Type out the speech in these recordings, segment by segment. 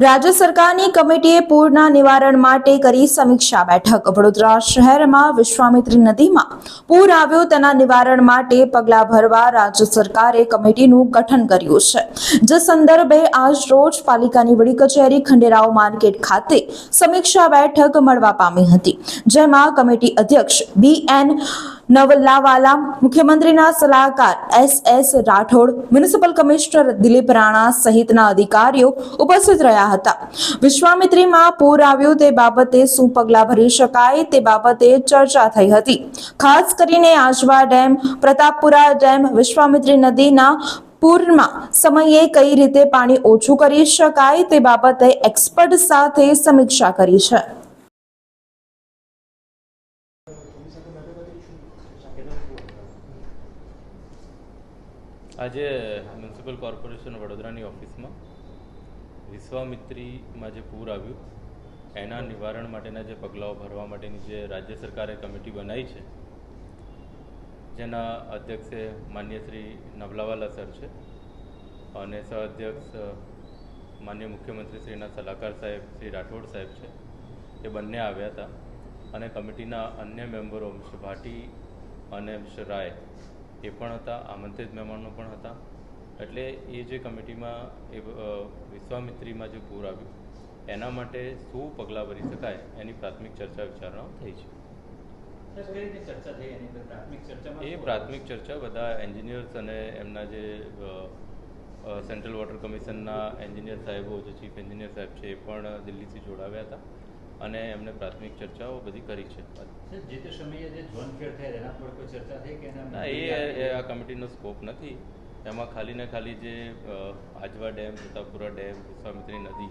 રાજ્ય સરકારની કમિટીએ પૂરના નિવારણ માટે કરી સમીક્ષા બેઠક. વડોદરા શહેરમાં વિશ્વામિત્રી નદીમાં પૂર આવ્યો તેના નિવારણ માટે પગલાં ભરવા રાજ્ય સરકારે કમિટીનું ગઠન કર્યું છે. જે સંદર્ભે આજ રોજ પાલિકાની વડી કચેરી ખંડેરાવ માર્કેટ ખાતે સમીક્ષા બેઠક મળવા પામી હતી. જેમાં કમિટી અધ્યક્ષ બી એન નવલાવાલા મુખ્યમંત્રીના સલાહકાર S S Rathod, municipal commissioner Dilip Rana સહિતના અધિકારીઓ ઉપસ્થિત રહ્યા હતા. વિશ્વામિત્રીમાં પૂર આવ્યું તે બાબતે શું પગલાં ભરી શકાય તે બાબતે ચર્ચા થઈ હતી. ખાસ કરીને આજવા ડેમ, પ્રતાપપુરા ડેમ, વિશ્વામિત્રી નદીના પૂરમાં સમયે કઈ રીતે પાણી ઓછું કરી શકાય તે બાબતે એક્સપર્ટ સાથે સમીક્ષા કરી છે. આજે મ્યુનિસિપલ કોર્પોરેશન વડોદરાની ઓફિસમાં વિશ્વામિત્રીમાં જે પૂર આવ્યું, એના નિવારણ માટેના જે પગલાઓ ભરવા માટેની જે રાજ્ય સરકારે કમિટી બનાવી છે, જેના અધ્યક્ષે માન્ય શ્રી નવલાવાલા સર છે અને સહઅધ્યક્ષ માન્ય મુખ્યમંત્રી શ્રીના સલાહકાર સાહેબ શ્રી રાઠોડ સાહેબ છે, એ બંને આવ્યા હતા. અને કમિટીના અન્ય મેમ્બરો મિસ્ટર ભાટી અને મિસ્ટર રાય એ પણ હતા આમંત્રિત મહેમાનો પણ હતા. એટલે એ જે કમિટીમાં એ વિશ્વામિત્રીમાં જે પૂર આવ્યું એના માટે શું પગલાં ભરી શકાય એની પ્રાથમિક ચર્ચા વિચારણાઓ થઈ છે. એ પ્રાથમિક ચર્ચા બધા એન્જિનિયર્સ અને એમના જે સેન્ટ્રલ વોટર કમિશનના એન્જિનિયર સાહેબો જે ચીફ એન્જિનિયર સાહેબ છે એ પણ દિલ્હીથી જોડાવ્યા હતા. અને એમને પ્રાથમિક ચર્ચાઓ બધી કરી છે. સર, જે તે સમયે જે ઝોન ફેર થયા એના પર કોઈ ચર્ચા થઈ કે એના ના એ એ આ કમિટીનો સ્કોપ નથી. એમાં ખાલી ને ખાલી જે આજવા ડેમ પ્રતાપપુરા ડેમ વિશ્વામિત્રી નદી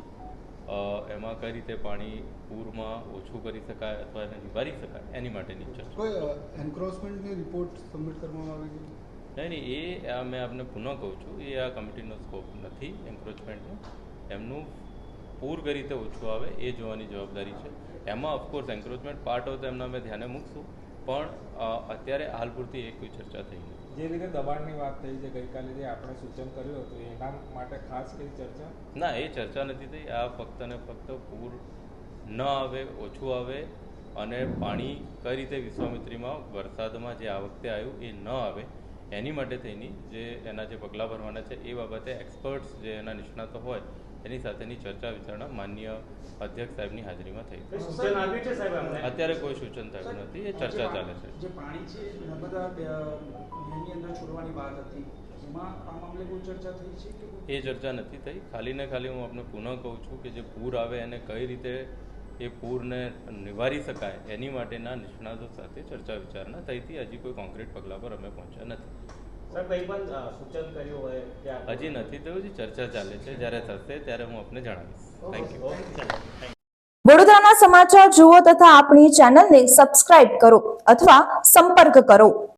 એમાં કઈ રીતે પાણી પૂરમાં ઓછું કરી શકાય અથવા એને નિવારી શકાય એની માટેની ચર્ચા. કોઈ એન્ક્રોચમેન્ટની રિપોર્ટ સબમિટ કરવામાં આવી છે? નહીં નહીં એ આ મેં આપને પુનઃ કહું છું. એ આ કમિટીનો સ્કોપ નથી એન્ક્રોચમેન્ટનો એમનું પૂર કઈ રીતે ઓછું આવે એ જોવાની જવાબદારી છે. એમાં ઓફકોર્સ એન્ક્રોચમેન્ટ પાર્ટ હોય તો એમના અમે ધ્યાને મૂકશું. પણ અત્યારે હાલ પૂરતી એક કોઈ ચર્ચા થઈ નથી. જે રીતે દબાણની વાત થઈ છે ગઈકાલે જે આપણે સૂચન કર્યું હતું એના માટે ખાસ કઈ ચર્ચા? ના એ ચર્ચા નથી થઈ. આ ફક્ત ને ફક્ત પૂર ન આવે ઓછું આવે અને પાણી કઈ રીતે વિશ્વામિત્રીમાં વરસાદમાં જે આ વખતે આવ્યું એ ન આવે એની માટે થઈને જે એના જે પગલાં ભરવાના છે એ બાબતે એક્સપર્ટ્સ જે એના નિષ્ણાતો હોય એની સાથેની ચર્ચા વિચારણા માન્ય અધ્યક્ષ સાહેબની હાજરીમાં થઈ અત્યારે કોઈ સૂચન થયું નથી એ ચર્ચા ચાલે છે. જે પાણી નર્મદા અંદર છોડવાની વાત હતી. એ ચર્ચા નથી થઈ. ખાલી ને ખાલી હું આપને પુનઃ કહું છું કે જે પૂર આવે એને કઈ રીતે એ પૂરને નિવારી શકાય એની માટેના નિષ્ણાતો સાથે ચર્ચા વિચારણા થઈ હતી. હજી કોઈ કોન્ક્રીટ પગલાં પર અમે પહોંચ્યા નથી. સર કંઈ પણ અ, સૂચન કર્યું હોય કે આ- હજી નથી થયું ચર્ચા ચાલે છે. જ્યારે થશે ત્યારે હું આપને જણાવીશ. વડોદરાના સમાચાર જુઓ તથા આપણી ચેનલને સબસ્ક્રાઇબ કરો અથવા સંપર્ક કરો.